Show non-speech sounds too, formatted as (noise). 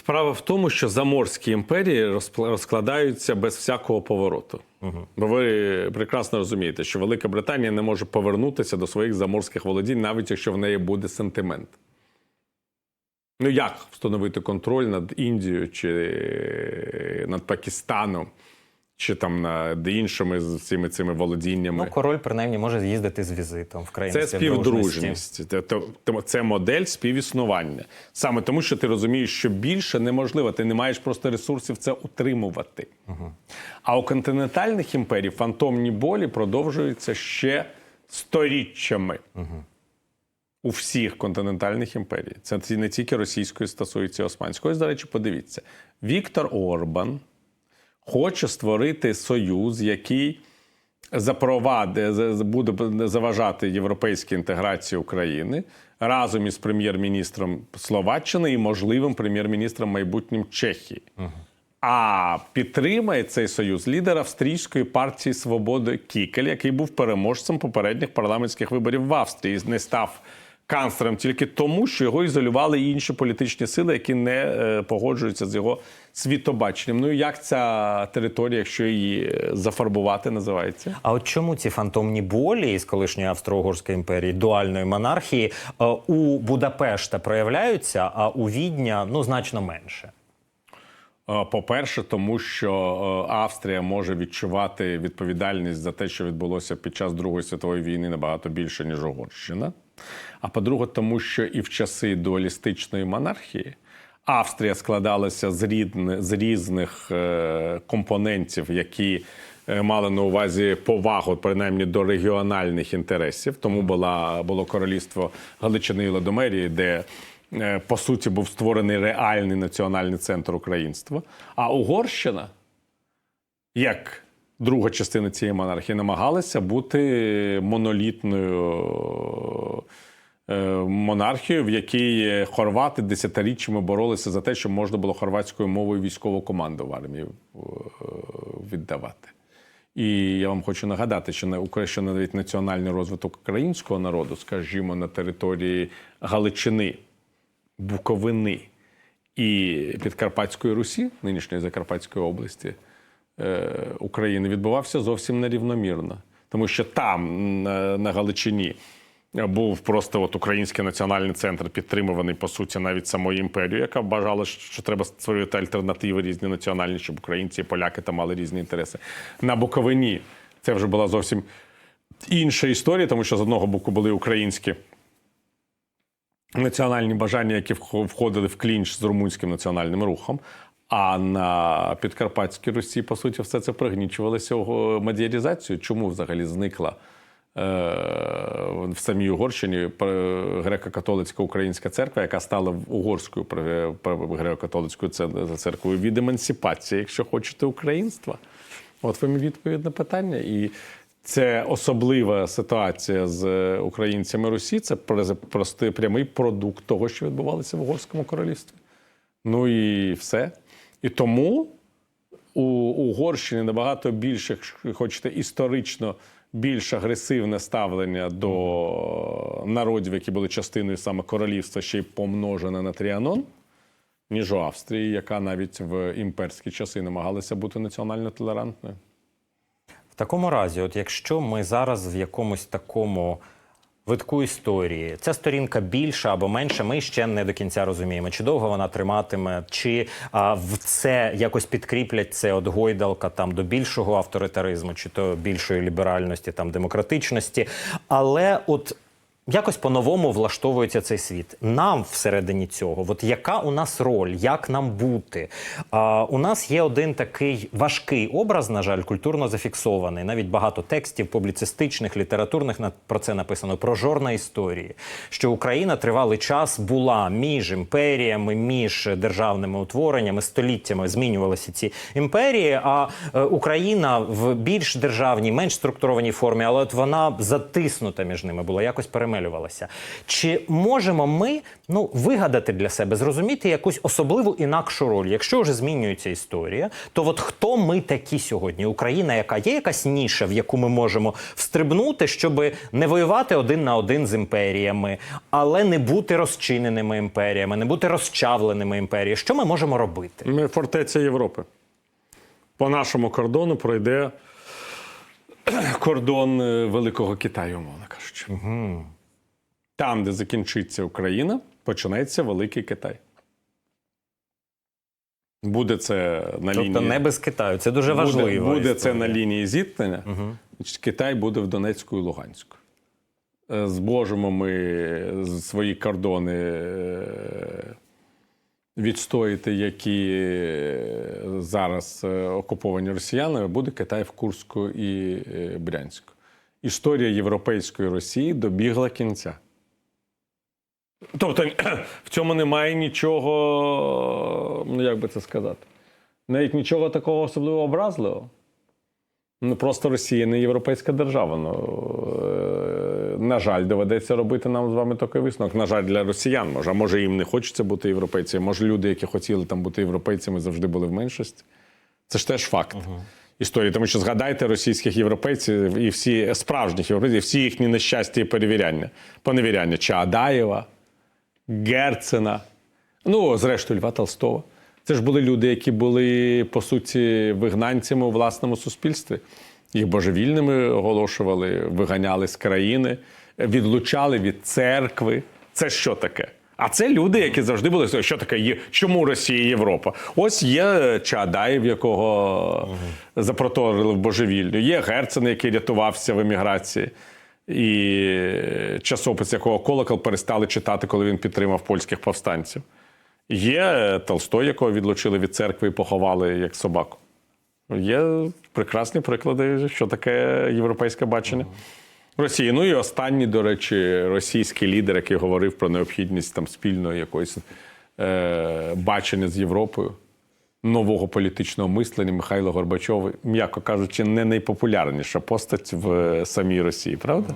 Справа в тому, що заморські імперії розкладаються без всякого повороту. Бо ви прекрасно розумієте, що Велика Британія не може повернутися до своїх заморських володінь, навіть якщо в неї буде сентимент. Ну як встановити контроль над Індією чи над Пакистаном, чи там над іншими з цими цими володіннями? Ну, король принаймні може з'їздити з візитом в країну Це співдружність, Це- модель співіснування. Саме тому, що ти розумієш, що більше неможливо, ти не маєш просто ресурсів це утримувати. А у континентальних імперій фантомні болі продовжуються ще сторіччями. У всіх континентальних імперій. Це не тільки російської стосується османської. Ось, до речі, подивіться: Віктор Орбан хоче створити союз, який запровадить, буде заважати європейській інтеграції України разом із прем'єр-міністром Словаччини і можливим прем'єр-міністром майбутнім Чехії. А підтримає цей союз лідер австрійської партії Свободи Кікель, який був переможцем попередніх парламентських виборів в Австрії, не став канцлером тільки тому, що його ізолювали інші політичні сили, які не е, погоджуються з його світобаченням. Ну і як ця територія, якщо її е, зафарбувати, називається? А от чому ці фантомні болі із колишньої Австро-Угорської імперії, дуальної монархії е, у Будапешта проявляються, а у Відня ну значно менше? По-перше, тому що Австрія може відчувати відповідальність за те, що відбулося під час Другої світової війни набагато більше, ніж Угорщина. А по-друге, тому що і в часи дуалістичної монархії Австрія складалася з, рідни, з різних е, компонентів, які е, мали на увазі повагу, принаймні до регіональних інтересів. Тому була, було королівство Галичини і Ладомерії, де е, по суті був створений реальний національний центр українства. А Угорщина, як друга частина цієї монархії, намагалася бути монолітною е, монархією, в якій хорвати десятиріччями боролися за те, щоб можна було хорватською мовою військову команду в армії е, віддавати. І я вам хочу нагадати, що на що навіть національний розвиток українського народу, скажімо, на території Галичини, Буковини і Підкарпатської Русі, нинішньої Закарпатської області України, відбувався зовсім нерівномірно. Тому що там, на, на Галичині, був просто от український національний центр, підтримуваний по суті навіть самою імперією, яка бажала, що треба створювати альтернативи різні національні, щоб українці і поляки там мали різні інтереси. На Буковині це вже була зовсім інша історія, тому що з одного боку були українські національні бажання, які входили в клінч з румунським національним рухом. А на Підкарпатській Русі, по суті, все це пригнічувалося його мадіарізацією. Чому взагалі зникла е, в самій Угорщині греко-католицька українська церква, яка стала угорською греко-католицькою церквою від емансипації, якщо хочете, українства? От вам і відповідь на питання. І це особлива ситуація з українцями Русі. Це простий прямий продукт того, що відбувалося в Угорському королівстві. Ну і все. І тому у Угорщині набагато більше, якщо хочете, історично більш агресивне ставлення до народів, які були частиною саме королівства, ще й помножене на Тріанон, ніж у Австрії, яка навіть в імперські часи намагалася бути національно толерантною. В такому разі, от якщо ми зараз в якомусь такому витку історії, ця сторінка більша або менша, ми ще не до кінця розуміємо, чи довго вона триматиме, чи а, в це якось підкріплять це от гойдалка там до більшого авторитаризму, чи то більшої ліберальності, там демократичності. Але от якось по-новому влаштовується цей світ. Нам всередині цього, от яка у нас роль, як нам бути? А, у нас є один такий важкий образ, на жаль, культурно зафіксований. Навіть багато текстів публіцистичних, літературних на- про це написано про жорна історії. Що Україна тривалий час була між імперіями, між державними утвореннями, століттями змінювалися ці імперії. А е, Україна в більш державній, менш структурованій формі, але от вона затиснута між ними була, якось перемежена. Відокремлювалася. Чи можемо ми ну, вигадати для себе, зрозуміти якусь особливу інакшу роль? Якщо вже змінюється історія, то от хто ми такі сьогодні? Україна, яка є якась ніша, в яку ми можемо встрибнути, щоб не воювати один на один з імперіями, але не бути розчиненими імперіями, не бути розчавленими імперіями. Що ми можемо робити? Ми фортеця Європи. По нашому кордону пройде кордон е, Великого Китаю, умовно кажучи. Там, де закінчиться Україна, починається Великий Китай. Буде це на Тобто не без Китаю. Це дуже важливо. Буде, буде це на лінії зіткнення. Значить, Китай буде в Донецьку і Луганську. Е, Зможемо ми свої кордони е, відстояти, які е, зараз окуповані росіянами, буде Китай в Курську і Брянську. Історія європейської Росії добігла кінця. Тобто (clears throat) в цьому немає нічого, ну як би це сказати, навіть нічого такого особливо образливого. Ну, просто Росія не європейська держава. Ну, е, на жаль, доведеться робити нам з вами такий висновок. На жаль, для росіян може. А може їм не хочеться бути європейцями. Може, люди, які хотіли там бути європейцями, завжди були в меншості. Це ж теж факт історії. Тому що згадайте російських європейців і всі справжніх європейців, всі їхні нещастя і перевіряння, поневіряння Чаадаєва, Герцена, ну, зрештою, Льва Толстого. Це ж були люди, які були, по суті, вигнанцями у власному суспільстві. Їх божевільними оголошували, виганяли з країни, відлучали від церкви. Це що таке? А це люди, які завжди були що таке є. Чому Росія Європа? Ось є Чаадаєв, якого запроторили в божевіллю. Є Герцен, який рятувався в еміграції. І часопис, якого колокол перестали читати, коли він підтримав польських повстанців. Є Толстой, якого відлучили від церкви і поховали як собаку. Є прекрасні приклади, що таке європейське бачення. Росії. Ну і останній, до речі, російський лідер, який говорив про необхідність там спільної якоїсь е, бачення з Європою, нового політичного мислення Михайло Горбачов, м'яко кажучи, не найпопулярніша постать в е, самій Росії, правда?